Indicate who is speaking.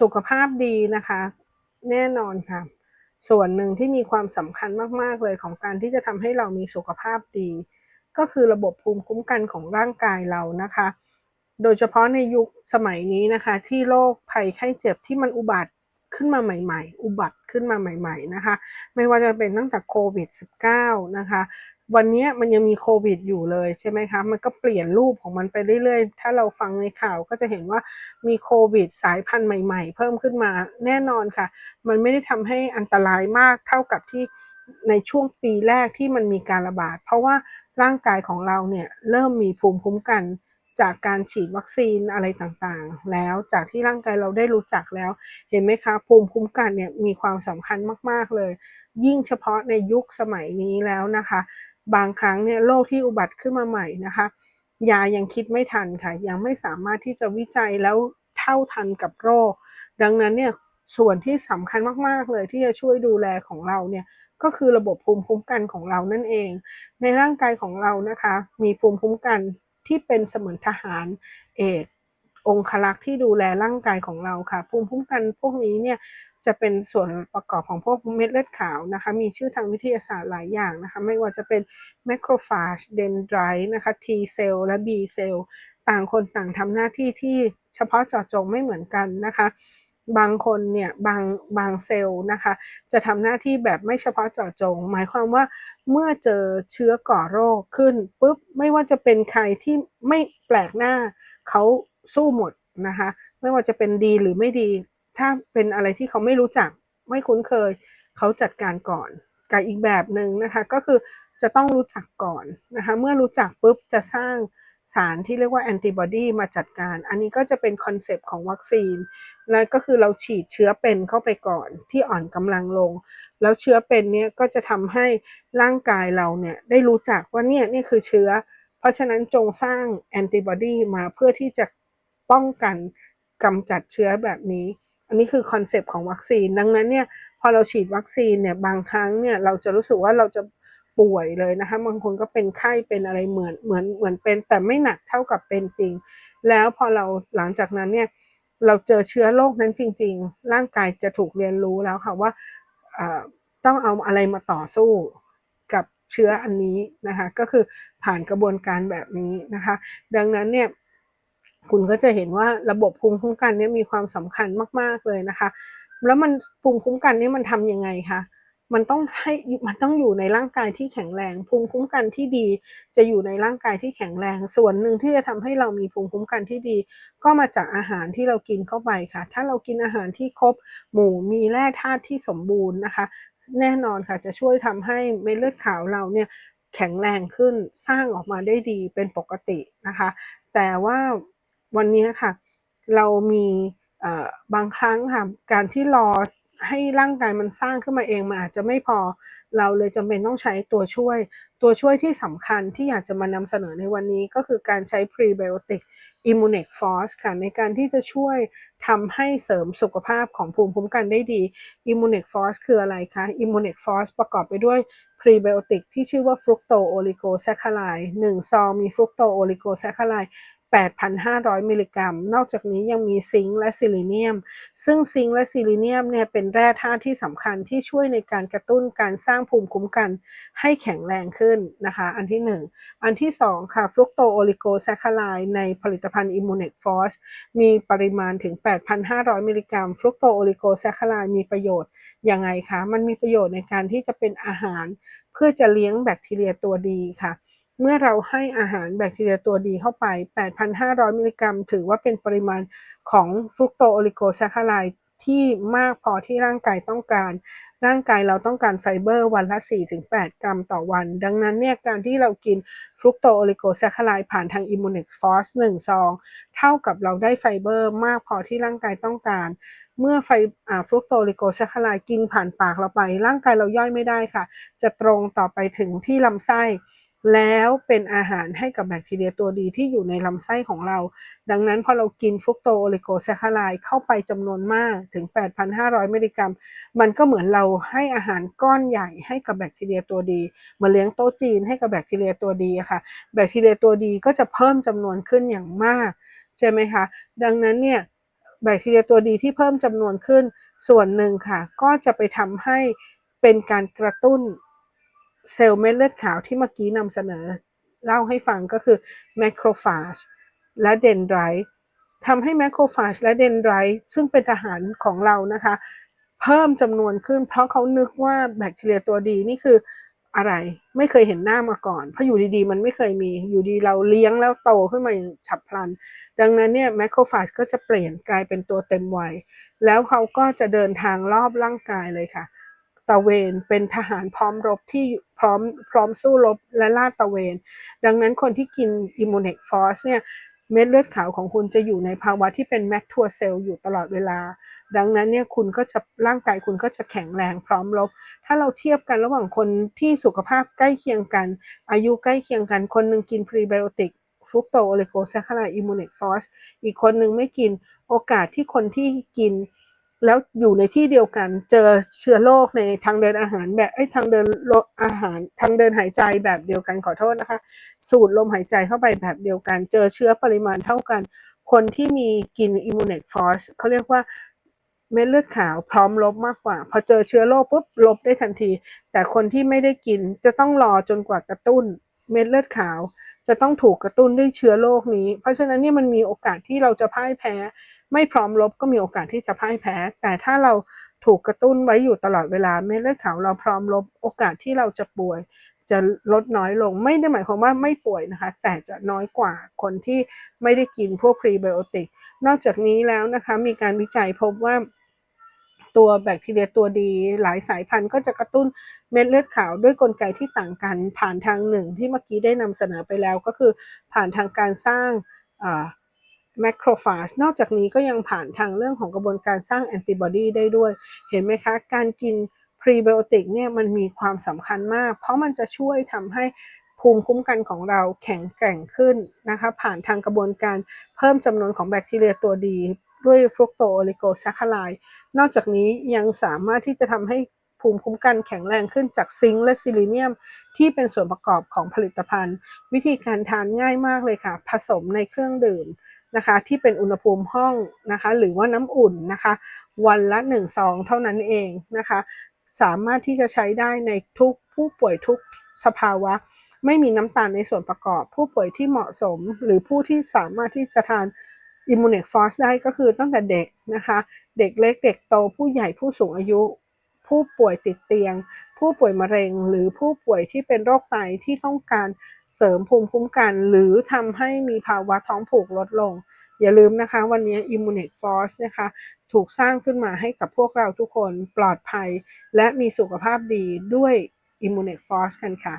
Speaker 1: สุขภาพดีนะคะ แน่นอนค่ะ ส่วนหนึ่งที่มีความสำคัญมาก ๆ เลยของการที่จะทำให้เรามีสุขภาพดี ก็คือระบบภูมิคุ้มกันของร่างกายเรานะคะ โดยเฉพาะในยุคสมัยนี้นะคะ ที่โรคภัยไข้เจ็บที่มันอุบัติขึ้นมาใหม่ ๆ อุบัติขึ้นมาใหม่ ๆ นะคะ ไม่ว่าจะเป็นตั้งแต่โควิด -19 นะคะ วันนี้มันยังมีโควิดอยู่เลยใช่ไหมคะ มันก็เปลี่ยนรูปของมันไปเรื่อยๆ ถ้าเราฟังในข่าวก็จะเห็นว่ามีโควิดสายพันธุ์ใหม่ๆ เพิ่มขึ้นมาแน่นอนค่ะ มันไม่ได้ทำให้อันตรายมากเท่ากับที่ในช่วงปีแรกที่มันมีการระบาด เพราะว่าร่างกายของเราเนี่ยเริ่มมีภูมิคุ้มกันจากการฉีดวัคซีนอะไรต่างๆ แล้วจากที่ร่างกายเราได้รู้จักแล้ว เห็นไหมคะ ภูมิคุ้มกันเนี่ยมีความสำคัญมากๆเลย ยิ่งเฉพาะในยุคสมัยนี้แล้วนะคะ บางครั้งเนี่ยโรคที่อุบัติขึ้นมาใหม่นะคะยายังคิดไม่ทันค่ะยังไม่สามารถที่จะวิจัยแล้วเท่าทันกับโรค ดังนั้นเนี่ยส่วนที่สำคัญมาก ๆ เลยที่จะช่วยดูแลของเราเนี่ยก็คือระบบภูมิคุ้มกันของเรานั่นเอง ในร่างกายของเรานะคะ มีภูมิคุ้มกันที่เป็นเสมือนทหารเอกองคลักษ์ที่ดูแลร่างกายของเราค่ะ ภูมิคุ้มกันพวกนี้เนี่ย จะเป็นส่วนประกอบของพวกเม็ดเลือดขาวนะคะ มีชื่อทางวิทยาศาสตร์หลายอย่างนะคะ ไม่ว่าจะเป็น macrophage dendrite นะคะ T cell และ B cell ต่างคนต่างทำหน้าที่ที่เฉพาะเจาะจงไม่เหมือนกันนะคะ บางคนเนี่ยบางบางเซลล์นะคะ จะทำหน้าที่แบบไม่เฉพาะเจาะจง หมายความว่าเมื่อเจอเชื้อก่อโรคขึ้นปุ๊บไม่ว่าจะเป็นใครที่ไม่แปลกหน้าเขาสู้หมดนะคะ ไม่ว่าจะเป็นดีหรือไม่ดี ถ้าเป็นอะไรที่เขาไม่รู้จักไม่คุ้นเคย เขาจัดการก่อนกับอีกแบบหนึ่งนะคะก็คือจะต้องรู้จักก่อนนะคะเมื่อรู้จักปุ๊บจะสร้างสารที่เรียกว่าแอนติบอดีมาจัดการ อันนี้ก็จะเป็นคอนเซปต์ของวัคซีนแล้วก็คือเราฉีดเชื้อเป็นเข้าไปก่อนที่อ่อนกำลังลง แล้วเชื้อเป็นเนี้ยก็จะทำให้ร่างกายเราเนี่ยได้รู้จักว่าเนี่ยนี่คือเชื้อ เพราะฉะนั้นจงสร้างแอนติบอดีมาเพื่อที่จะป้องกันกำจัดเชื้อแบบนี้ อันนี้คือคอนเซปต์ของวัคซีน ดังนั้นเนี่ยพอเราฉีดวัคซีนเนี่ยบางครั้งเนี่ยเราจะรู้สึกว่าเราจะป่วยเลยนะคะบางคนก็เป็นไข้เป็นอะไรเหมือนเหมือนเหมือนเป็น แต่ไม่หนักเท่ากับเป็นจริง แล้วพอเราหลังจากนั้นเนี่ยเราเจอเชื้อโรคนั้นจริง ๆ ร่างกายจะถูกเรียนรู้แล้วค่ะว่าต้องเอาอะไรมาต่อสู้กับเชื้ออันนี้นะคะก็คือผ่านกระบวนการแบบนี้นะคะ ดังนั้นเนี่ย คุณก็จะเห็นว่าระบบภูมิคุ้มกันเนี่ยมีความสำคัญมาก ๆเลยนะคะ แล้วมันภูมิคุ้มกันนี่มันทำยังไงคะมันต้องให้มันต้องอยู่ในร่างกายที่แข็งแรง ภูมิคุ้มกันที่ดีจะอยู่ในร่างกายที่แข็งแรง ส่วนหนึ่งที่จะทำให้เรามีภูมิคุ้มกันที่ดี ก็มาจากอาหารที่เรากินเข้าไปค่ะ ถ้าเรากินอาหารที่ครบหมู่มีแร่ธาตุที่สมบูรณ์นะคะ แน่นอนค่ะจะช่วยทำให้เม็ดเลือดขาวเราเนี่ยแข็งแรงขึ้นสร้างออกมาได้ดีเป็นปกตินะคะ แต่ว่า วันนี้ค่ะ เรามีบางครั้งค่ะการที่รอให้ร่างกายมันสร้างขึ้นมาเองมันอาจจะไม่พอ เราเลยจำเป็นต้องใช้ตัวช่วย ตัวช่วยที่สำคัญที่อยากจะมานำเสนอในวันนี้ก็คือการใช้ prebiotic immunic force ค่ะในการที่จะช่วยทำให้เสริมสุขภาพของภูมิคุ้มกันได้ดี immunic force คืออะไรคะ immunic force ประกอบไปด้วย prebiotic ที่ชื่อว่า fructo oligosaccharide 1 ซองมี fructo oligosaccharide 8,500 มิลลิกรัม นอกจากนี้ยังมีซิงค์และซิลิเนียม ซึ่งซิงค์และซิลิเนียมเนี่ยเป็นแร่ธาตุที่สำคัญที่ช่วยในการกระตุ้นการสร้างภูมิคุ้มกันให้แข็งแรงขึ้นนะคะ อันที่ 1 อันที่ 2 ค่ะฟรุกโตโอลิโกแซคคาไลในผลิตภัณฑ์อิมมูเนกฟอสมีปริมาณถึง 8,500 มิลลิกรัม ฟรุกโตโอลิโกแซคคาไลมีประโยชน์ยังไงคะ มันมีประโยชน์ในการที่จะเป็นอาหาร เพื่อจะเลี้ยงแบคทีเรียตัวดีค่ะ เมื่อเราให้อาหารแบคทีเรียตัวดีเข้าไป 8,500 มิลลิกรัม ถือว่าเป็นปริมาณของฟรุกโตโอลิโกแซคคาไลที่มากพอที่ร่างกายต้องการ ร่างกายเราต้องการไฟเบอร์วันละ 4-8 กรัมต่อวัน ดังนั้นเนี่ยการที่เรากินฟรุกโตโอลิโกแซคคาไลผ่านทางอิมมูนิกฟอส1ซองเท่ากับเราได้ไฟเบอร์มากพอที่ร่างกายต้องการ เมื่อไฟฟรุกโตโอลิโกแซคคาไลกินผ่านปากเราไป ร่างกายเราย่อยไม่ได้ค่ะ จะตรงต่อไปถึงที่ลำไส้ แล้วเป็นอาหารให้กับแบคทีเรียตัวดีที่อยู่ในลำไส้ของเรา ดังนั้นพอเรากินฟรุกโตโอลิโกแซคคาไลเข้าไปจำนวนมากถึง 8,500 มิลลิกรัม มันก็เหมือนเราให้อาหารก้อนใหญ่ให้กับแบคทีเรียตัวดีมาเลี้ยงโต๊ะจีนให้กับแบคทีเรียตัวดีค่ะ แบคทีเรียตัวดีก็จะเพิ่มจำนวนขึ้นอย่างมากใช่ไหมคะ ดังนั้นเนี่ยแบคทีเรียตัวดีที่เพิ่มจำนวนขึ้นส่วนหนึ่งค่ะ ก็จะไปทำให้เป็นการกระตุ้น เซลล์เม็ดเลือดขาวที่เมื่อกี้นำเสนอเล่าให้ฟังก็คือแมคโครฟาจและเดนไดรต์ทำให้แมคโครฟาจและเดนไดรต์ซึ่งเป็นทหารของเรานะคะ เพิ่มจำนวนขึ้น เพราะเขานึกว่าแบคทีเรียตัวดีนี่คืออะไรไม่เคยเห็นหน้ามาก่อน เพราะอยู่ดีๆ มันไม่เคยมีอยู่ดีเราเลี้ยงแล้วโตขึ้นมาฉับพลัน ดังนั้นเนี่ยแมคโครฟาจก็จะเปลี่ยนกลายเป็นตัวเต็มวัย แล้วเขาก็จะเดินทางรอบร่างกายเลยค่ะะเวน เป็นทหารพร้อมรบที่พร้อมพร้อมสู้รบและลาดตะเวน ดังนั้นคนที่กินอิมมูเนกฟอสเนี่ยเม็ดเลือดขาวของคุณจะอยู่ในภาวะที่เป็นแมคทัวเซลล์อยู่ตลอดเวลา ดังนั้นเนี่ยคุณก็จะร่างกายคุณก็จะแข็งแรงพร้อมรบ ถ้าเราเทียบกันระหว่างคนที่สุขภาพใกล้เคียงกัน อายุใกล้เคียงกัน คนหนึ่งกินพรีไบโอติกฟุกโตโอเลโกแซคคาไลอิมมูเนกฟอสอีกคนหนึ่งไม่กินโอกาสที่คนที่กิน แล้วอยู่ในที่เดียวกันเจอเชื้อโรคในทางเดินอาหารแบบไอ้ทางเดินอาหารทางเดินหายใจแบบเดียวกันขอโทษนะคะ สูดลมหายใจเข้าไปแบบเดียวกัน เจอเชื้อปริมาณเท่ากัน คนที่มีกินอิมมูเนกฟอสเขาเรียกว่าเม็ดเลือดขาวพร้อมลบมากกว่า พอเจอเชื้อโรคปุ๊บลบได้ทันที แต่คนที่ไม่ได้กินจะต้องรอจนกว่ากระตุ้นเม็ดเลือดขาว จะต้องถูกกระตุ้นด้วยเชื้อโรคนี้ เพราะฉะนั้นเนี่ยมันมีโอกาสที่เราจะพ่ายแพ้ ไม่พร้อมลบก็มีโอกาสที่จะพ่ายแพ้ แต่ถ้าเราถูกกระตุ้นไว้อยู่ตลอดเวลาเม็ดเลือดขาวเราพร้อมลบโอกาสที่เราจะป่วย จะลดน้อยลงไม่ได้หมายความว่าไม่ป่วยนะคะ แต่จะน้อยกว่าคนที่ไม่ได้กินพวกพรีไบโอติกนอกจากนี้แล้วนะคะมีการวิจัยพบว่าตัวแบคทีเรียตัวดีหลายสายพันธุ์ก็จะกระตุ้นเม็ดเลือดขาวด้วยกลไกที่ต่างกันผ่านทางหนึ่งที่เมื่อกี้ได้นำเสนอไปแล้วก็คือผ่านทางการสร้าง แมคโครฟาจนอกจากนี้ก็ยังผ่านทางเรื่องของกระบวนการสร้างแอนติบอดีได้ด้วย เห็นไหมคะ การกินพรีไบโอติกเนี่ยมันมีความสำคัญมาก เพราะมันจะช่วยทำให้ภูมิคุ้มกันของเราแข็งแกร่งขึ้นนะคะ ผ่านทางกระบวนการเพิ่มจำนวนของแบคทีเรียตัวดี ด้วยฟรุกโตโอลิโกแซคคาไลนอกจากนี้ยังสามารถที่จะทำให้ ภูมิคุ้มกันแข็งแรงขึ้นจากซิงค์และซิลิเนียม ที่เป็นส่วนประกอบของผลิตภัณฑ์ วิธีการทานง่ายมากเลยค่ะ ผสมในเครื่องดื่มนะคะที่เป็นอุณหภูมิห้องนะคะหรือว่าน้ำอุ่นนะคะ วันละ1ซองเท่านั้นเองนะคะ สามารถที่จะใช้ได้ในทุกผู้ป่วยทุกสภาวะ ไม่มีน้ำตาลในส่วนประกอบ ผู้ป่วยที่เหมาะสม หรือผู้ที่สามารถที่จะทานอิมมูเนกฟอสได้ก็คือตั้งแต่เด็กนะคะ เด็กเล็กเด็กโตผู้ใหญ่ผู้สูงอายุ ผู้ป่วยติดเตียง ผู้ป่วยมะเร็ง หรือผู้ป่วยที่เป็นโรคไตที่ต้องการเสริมภูมิคุ้มกัน หรือทำให้มีภาวะท้องผูกลดลง อย่าลืมนะคะ วันนี้ Immunate Force นะคะ ถูกสร้างขึ้นมาให้กับพวกเราทุกคนปลอดภัย และมีสุขภาพดีด้วย Immunate Force กันค่ะ